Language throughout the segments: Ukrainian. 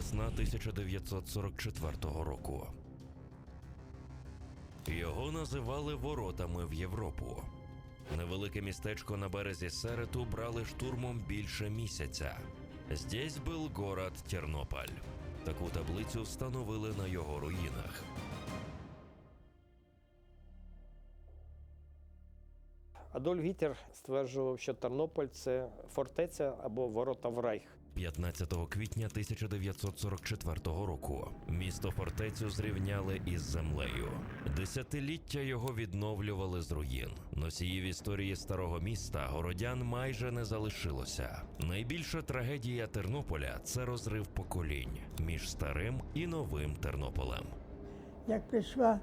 Весна 1944 року. Його називали воротами в Європу. Невелике містечко на березі Серету брали штурмом більше місяця. Здесь был город Тернополь. Таку таблицю встановили на його руїнах. Адольф Гітлер стверджував, що Тернополь це фортеця або ворота в Райх. 15 квітня 1944 року місто фортецю зрівняли із землею. Десятиліття його відновлювали з руїн. Носіїв історії старого міста городян майже не залишилося. Найбільша трагедія Тернополя це розрив поколінь між старим і новим Тернополем. Як прийшла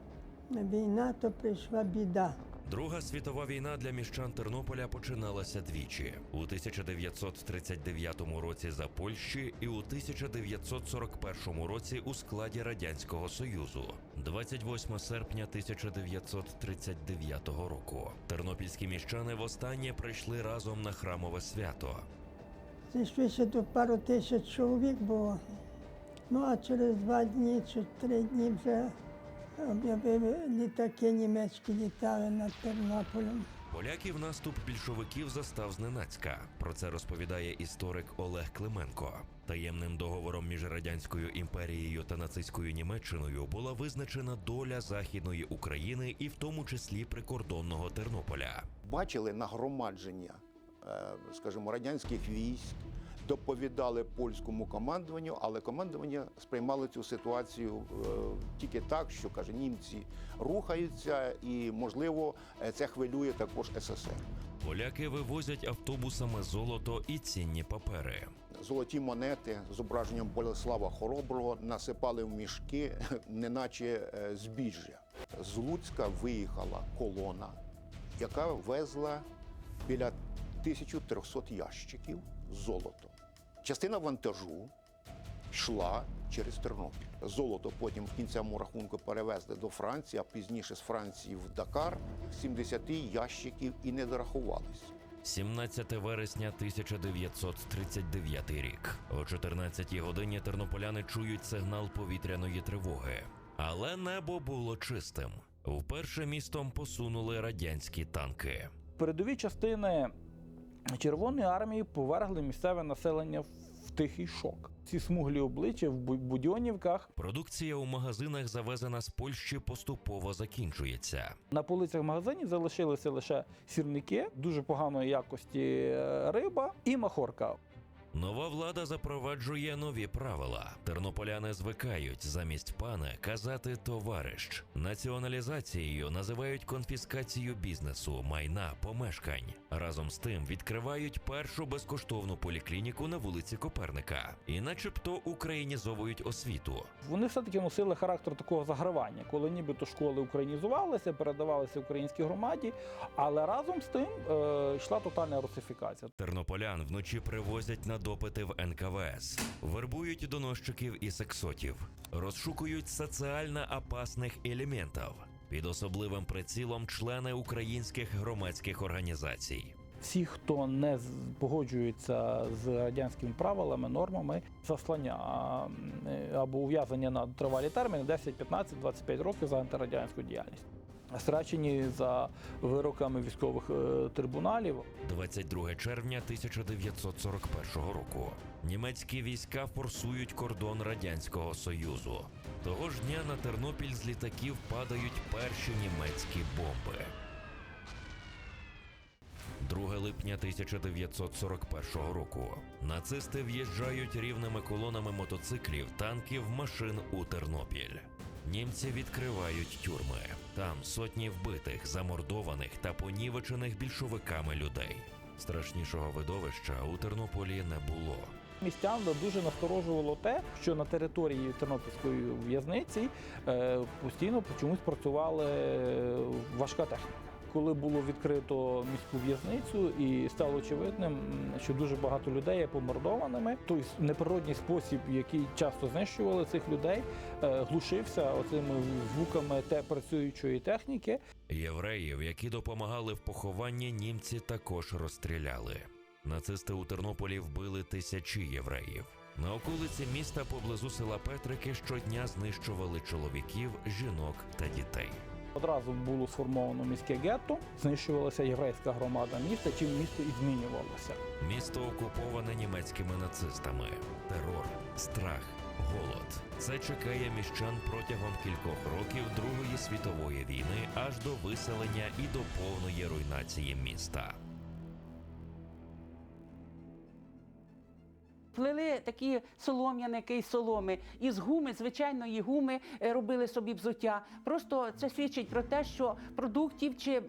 війна, то прийшла біда. Друга світова війна для міщан Тернополя починалася двічі: у 1939 році за Польщі і у 1941 році у складі радянського союзу. 28 серпня 1939 року. Тернопільські міщани востаннє прийшли разом на храмове свято. Зійшлися до пару тисяч чоловік було. Ну а через два дні чи три дні вже об'явили літаки німецькі літали над Тернополем. Поляків наступ більшовиків застав зненацька. Про це розповідає історик Олег Клименко. Таємним договором між радянською імперією та нацистською Німеччиною була визначена доля західної України і в тому числі прикордонного Тернополя. бачили нагромадження, е, скажімо, радянських військ, доповідали польському командуванню, але командування сприймало цю ситуацію е, тільки так, що каже, німці рухаються, і можливо е, це хвилює також СССР. Поляки вивозять автобусами золото і цінні папери. Золоті монети з зображенням Болеслава Хороброго насипали в мішки, неначе е, збіжжя. З Луцька виїхала колона, яка везла біля 1300 ящиків з золотом. Частина вантажу йшла через Тернопіль. Золото потім в кінцевому рахунку перевезли до Франції, а пізніше з Франції в Дакар. 70 ящиків і не дорахувалися. 17 вересня 1939 рік. О 14 годині тернополяни чують сигнал повітряної тривоги. Але небо було чистим. Вперше містом посунули радянські танки. Передові частини Червоної армії повергли місцеве населення в тихий шок. Ці смуглі обличчя в бу- будьонівках Продукція у магазинах, завезена з Польщі, поступово закінчується. на полицях магазинів залишилися лише сірники, дуже поганої якості е, риба і махорка. Нова влада запроваджує нові правила. Тернополяни звикають замість пане казати товариш. Націоналізацією називають конфіскацію бізнесу, майна, помешкань. Разом з тим відкривають першу безкоштовну поліклініку на вулиці Коперника і, начебто, українізовують освіту. Вони все-таки носили характер такого загравання, коли нібито школи українізувалися, передавалися українській громаді, але разом з тим е, йшла тотальна русифікація. Тернополян вночі привозять на допити в НКВС, вербують доносчиків і сексотів, розшукують соціально опасних елементів. Під особливим прицілом члени українських громадських організацій. Всі, хто не погоджується з радянськими правилами, нормами, заслання або ув'язання на тривалі терміни 10, 15, 25 років за антирадянську діяльність. Страчені за вироками військових е, трибуналів. 22 червня 1941 року. Німецькі війська форсують кордон радянського союзу. Того ж дня на Тернопіль з літаків падають перші німецькі бомби. 2 липня 1941 року. Нацисти в'їжджають рівними колонами мотоциклів, танків, машин у Тернопіль. Німці відкривають тюрми. Там сотні вбитих, замордованих та понівечених більшовиками людей. Страшнішого видовища у Тернополі не було. Містян дуже насторожувало те, що на території Тернопільської в'язниці е, постійно чомусь працювала е, важка техніка. Коли було відкрито міську в'язницю і стало очевидним, що дуже багато людей є помордованими, той неприродній спосіб, який часто знищували цих людей, е, глушився оцими звуками те працюючої техніки. Євреїв, які допомагали в похованні, німці також розстріляли. Нацисти у Тернополі вбили тисячі євреїв. На околиці міста поблизу села Петрики щодня знищували чоловіків, жінок та дітей. Одразу було сформовано міське гетто, знищувалася єврейська громада міста, чим місто і змінювалося. Місто окуповане німецькими нацистами. Терор, страх, голод. Це чекає міщан протягом кількох років Другої світової війни аж до виселення і до повної руйнації міста. Плели такі солом'яники із соломи, із гуми, звичайної гуми е, робили собі взуття. Просто це свідчить про те, що продуктів чи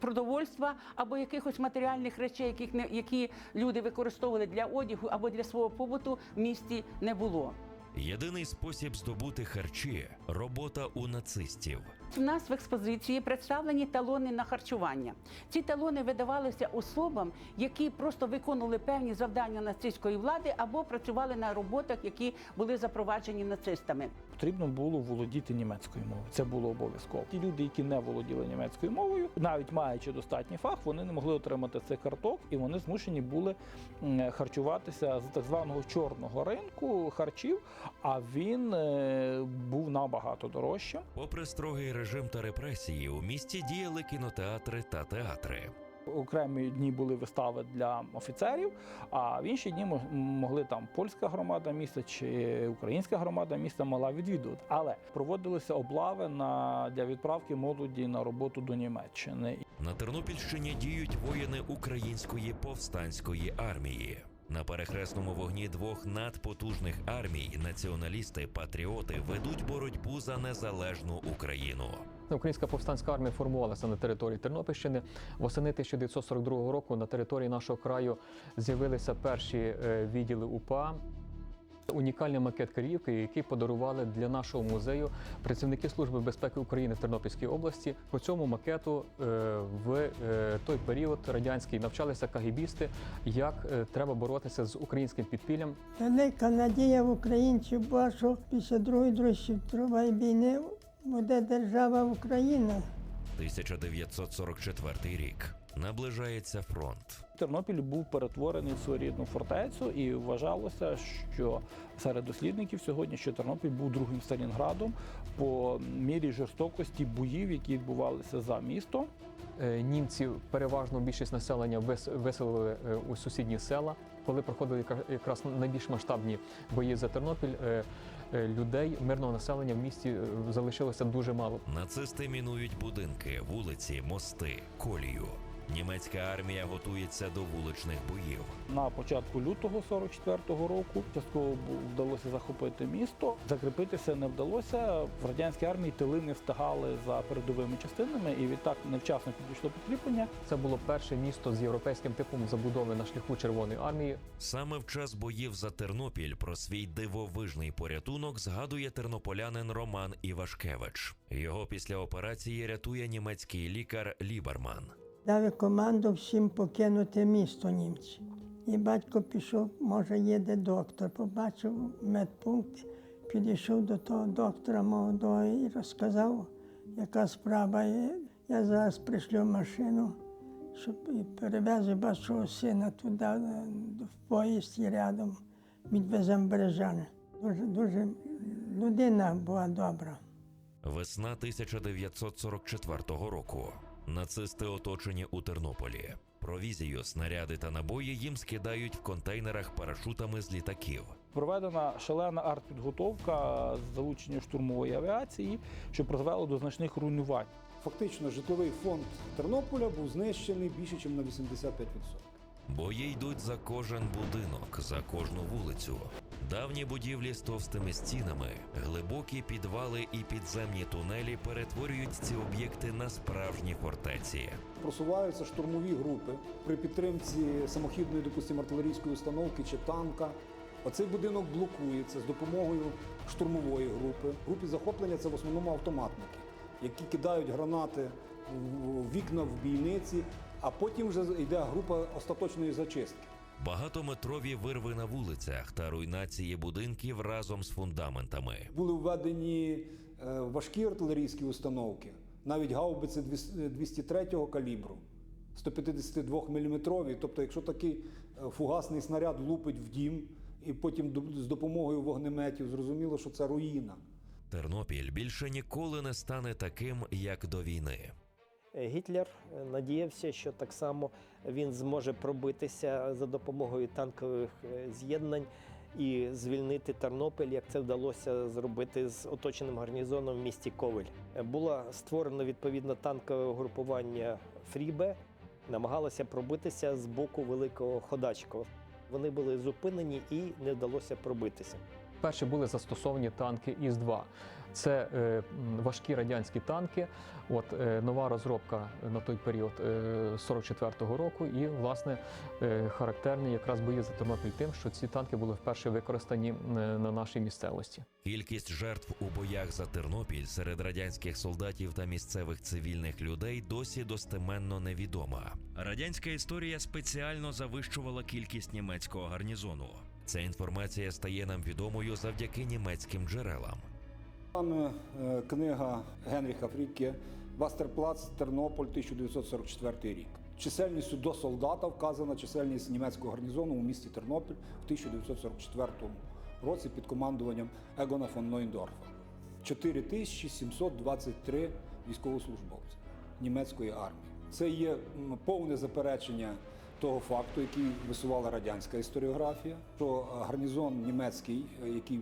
продовольства або якихось матеріальних речей, яких не які люди використовували для одягу або для свого побуту, в місті не було. Єдиний спосіб здобути харчі робота у нацистів. У нас в експозиції представлені талони на харчування. Ці талони видавалися особам, які просто виконували певні завдання нацистської влади або працювали на роботах, які були запроваджені нацистами. Потрібно було володіти німецькою мовою. Це було обов'язково. Ті люди, які не володіли німецькою мовою, навіть маючи достатній фах, вони не могли отримати цих карток, і вони змушені були харчуватися з так званого чорного ринку харчів. А він е, набагато дорожчим. Попри строгий режим та репресії, у місті діяли кінотеатри та театри. Окремі дні були вистави для офіцерів, а в інші дні могли там польська громада міста чи українська громада міста мала відвідувати. Але проводилися облави на для відправки молоді на роботу до Німеччини. На Тернопільщині діють воїни української повстанської армії. На перехресному вогні двох надпотужних армій націоналісти патріоти ведуть боротьбу за незалежну Україну. Українська повстанська армія формувалася на території Тернопільщини. Восени 1942 року на території нашого краю з'явилися перші е, відділи УПА. Унікальний макет Київки, який подарували для нашого музею працівники Служби безпеки України в Тернопільській області. По цьому макету е, в е, той період радянський навчалися кагібісти, як е, треба боротися з українським підпіллям, Велика надія в українців була, що після Другої Другої світової війни буде держава Україна. 1944 рік. Наближається фронт. Тернопіль був перетворений в своєрідну фортецю, і вважалося, що серед дослідників сьогодні, що Тернопіль був другим Сталінградом по мірі жорстокості боїв, які відбувалися за місто. Е, Німці переважно більшість населення вис- виселили е, у сусідні села. Коли проходили якраз найбільш масштабні бої за Тернопіль, е, людей мирного населення в місті залишилося дуже мало. Нацисти мінують будинки, вулиці, мости, колію. Німецька армія готується до вуличних боїв. На початку лютого 44-го року частково вдалося захопити місто. Закріпитися не вдалося. В радянській армії тили не встигали за передовими частинами, і відтак невчасно підійшло підкріплення. Це було перше місто з європейським типом забудови на шляху Червоної армії. Саме в час боїв за Тернопіль про свій дивовижний порятунок згадує тернополянин Роман Івашкевич. Його після операції рятує німецький лікар Ліберман. Дав команду всім покинути місто німці. І батько пішов, може, їде доктор, побачив медпункт, підійшов до того доктора молодого і розказав, яка справа є. Я зараз пришлю машину, щоб перевезу вашого сина туди, е, в поїзд і рядом, відвеземо в Бережани. Дуже, дуже людина була добра. Весна 1944 року. Нацисти оточені у Тернополі. Провізію, снаряди та набої їм скидають в контейнерах парашутами з літаків. Проведена шалена артпідготовка з залученням штурмової авіації, що призвело до значних руйнувань. Фактично, житловий фонд Тернополя був знищений більше, ніж на 85%. Бої йдуть за кожен будинок, за кожну вулицю. Давні будівлі з товстими стінами, глибокі підвали і підземні тунелі перетворюють ці об'єкти на справжні фортеці. Просуваються штурмові групи при підтримці самохідної, допустимо, артилерійської установки чи танка. Оцей будинок блокується з допомогою штурмової групи. Групі захоплення це в основному автоматники, які кидають гранати в вікна в бійниці, а потім вже йде група остаточної зачистки. Багатометрові вирви на вулицях та руйнації будинків разом з фундаментами. Були введені е, важкі артилерійські установки, навіть гаубиці 203-го калібру, 152 мм. Тобто, якщо такий е, фугасний снаряд лупить в дім, І потім з допомогою вогнеметів зрозуміло, що це руїна. Тернопіль більше ніколи не стане таким, як до війни. Е, Гітлер е, надіявся, що так само він зможе пробитися за допомогою танкових е, з'єднань і звільнити Тернопіль, як це вдалося зробити з оточеним гарнізоном в місті Ковель. Було створено відповідно танкове угрупування Фрібе, намагалося пробитися з боку Великого Ходачкова. Вони були зупинені і не вдалося пробитися. Перші були застосовані танки ІС-2. Це е, важкі радянські танки. От е, нова розробка на той період е, 44-го року, і власне е, характерні якраз бої за Тернопіль тим, що ці танки були вперше використані е, на нашій місцевості. Кількість жертв у боях за Тернопіль серед радянських солдатів та місцевих цивільних людей досі достеменно невідома. Радянська історія спеціально завищувала кількість німецького гарнізону. Ця інформація стає нам відомою завдяки німецьким джерелам. Саме книга Генріха Фріке Вастерплац, Тернополь, 1944 рік. Чисельністю до солдата вказана чисельність німецького гарнізону у місті Тернопіль в 1944 році під командуванням Егона фон Нойндорфа. 4723 військовослужбовці німецької армії. Це є повне заперечення того факту, який висувала радянська історіографія, що гарнізон німецький, е, який е,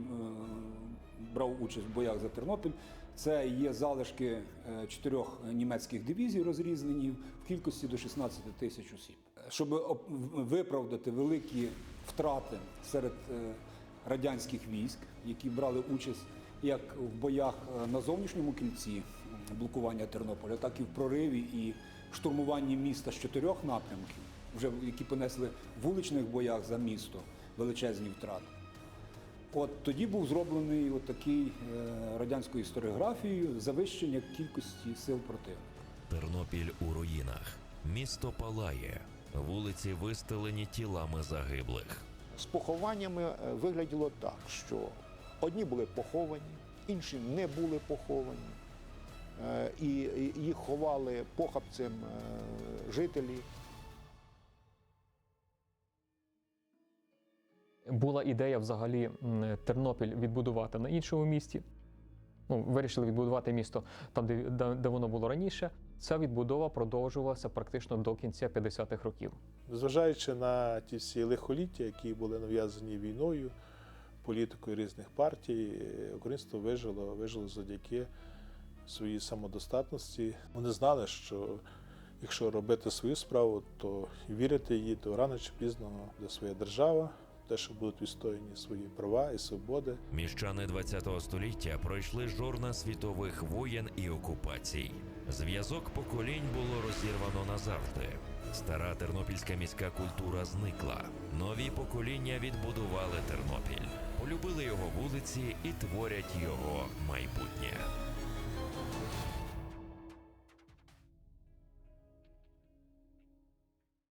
брав участь в боях за Тернопіль, це є залишки е, чотирьох німецьких дивізій, розрізнені в кількості до 16 тисяч осіб. Щоб виправдати великі втрати серед е, радянських військ, які брали участь як в боях е, на зовнішньому кільці блокування Тернополя, так і в прориві і штурмуванні міста з чотирьох напрямків, вже які понесли в вуличних боях за місто величезні втрати. От тоді був зроблений от такий е, радянською історіографією завищення кількості сил противника. Тернопіль у руїнах. Місто палає, вулиці вистелені тілами загиблих. З похованнями е, вигляділо так, що одні були поховані, інші не були поховані. Е, І їх ховали похабцем е, жителі. Була ідея взагалі Тернопіль відбудувати на іншому місті. Ну, вирішили відбудувати місто там, де, де, воно було раніше. Ця відбудова продовжувалася практично до кінця 50-х років. Зважаючи на ті всі лихоліття, які були нав'язані війною, політикою різних партій, е, українство вижило, вижило завдяки своїй самодостатності. Вони знали, що якщо робити свою справу, то вірити її, то рано чи пізно буде своя держава, те, що будуть відстояні свої права і свободи. Міщани ХХ століття пройшли жорна світових воєн і окупацій. Зв'язок поколінь було розірвано назавжди. Стара тернопільська міська культура зникла. Нові покоління відбудували Тернопіль, полюбили його вулиці і творять його майбутнє.